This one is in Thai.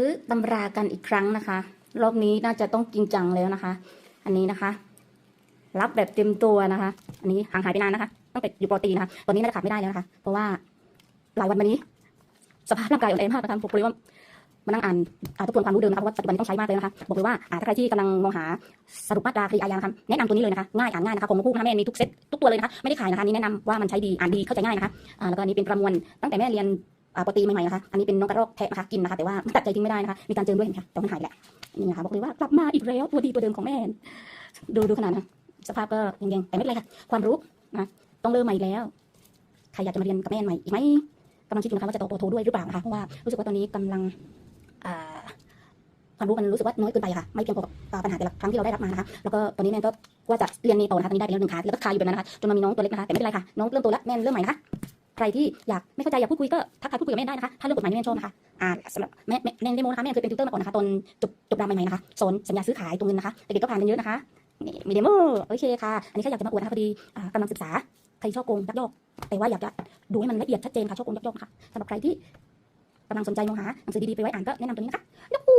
ซื้อตำรากันอีกครั้งนะคะ รอบนี้น่าจะต้องจริงจังแล้วนะคะ อันนี้นะคะ รับแบบเต็มตัวนะคะ อันนี้ห่างหายไปนานนะคะตั้งแต่อยู่ปอตีนะคะตอนนี้น่าจะขาดไม่ได้แล้วนะคะ เพราะว่าหลายวันมานี้ สภาพร่างกายอ่อนแอมากนะคะผมเลยว่ามานั่งอ่านอ่าทบทวนความรู้เดิมนะคะเพราะว่าปัจจุบันนี้ต้องใช้มากเลยนะคะบอกเลยว่าถ้าใครที่กำลังมองหาสรุปมาตราคดีอาญานะคะแนะนำตัวนี้เลยนะคะง่ายอ่านง่ายนะคะของคู่นะคะแม่มีทุกเซตทุกตัวเลยนะคะไม่ได้ขายนะคะนี่แนะนำว่ามันใช้ดีอ่านดีเข้าใจง่ายนะคะอ่าแล้วก็อันนี้เป็นประมวลตั้งแต่แม่เรียน อ่าปอตรีใหม่ๆนะคะ อันนี้เป็นนกกระรอกแทะนะคะกินนะคะแต่ว่าตัดใจทิ้งไม่ได้นะคะ มีการเจิมด้วยเห็นไหมคะแต่มันหายแหละนี่นะคะบอกเลยว่ากลับมาอีกแล้วตัวดีตัวเดิมของแม่ ดูดูขนาดนะสภาพก็ยังๆแต่ไม่เป็นไรค่ะ ความรู้นะต้องเริ่มใหม่อีกแล้วใครอยากจะมาเรียนกับแม่ใหม่อีกไหมกำลังคิดอยู่นะคะว่าจะโตโทด้วยหรือเปล่านะคะเพราะว่ารู้สึกว่าตอนนี้กำลังอ่าความรู้มันรู้สึกว่าน้อยเกินไปค่ะ ไม่เพียงพอกับอ่าปัญหาแต่ละครั้งที่เราได้รับมานะคะแล้วก็ตอนนี้แม่ก็ว่าจะเรียนเนโตนะคะตอนนี้ได้ไปแล้วหนึ่งคาแล้วก็คาอยู่แบบนั้นนะคะจนมามีน้องตัวเล็กนะคะแต่ไม่เป็นไรค่ะน้องเริ่มโตแล้วแม่เริ่มใหม่นะคะ ใครที่อยากไม่เข้าใจอยากพูดคุยก็ทักทายพูดคุยกับแม่ได้นะคะ ถ้าเรื่องกฎหมายนี่แม่ชอบนะคะอ่าสำหรับแม่แม่แม่เดโมนะคะแม่เคยเป็นติวเตอร์มาก่อนนะคะตอนจบจบรามใหม่ๆนะคะสอนสัญญาซื้อขายตรงเงินนะคะเด็กๆก็ผ่านกันเยอะนะคะนี่มีเดโมโอเคค่ะ อันนี้แค่อยากจะมาอวดนะคะพอดีอ่ากำลังศึกษาใครชอบโกงยักยอก แต่ว่าอยากจะดูให้มันละเอียดชัดเจนค่ะชอบโกงยักยอกนะคะสำหรับใครที่กำลังสนใจมองหาหนังสือดีๆไปไว้อ่านก็แนะนำตัวนี้นะคะยูฮู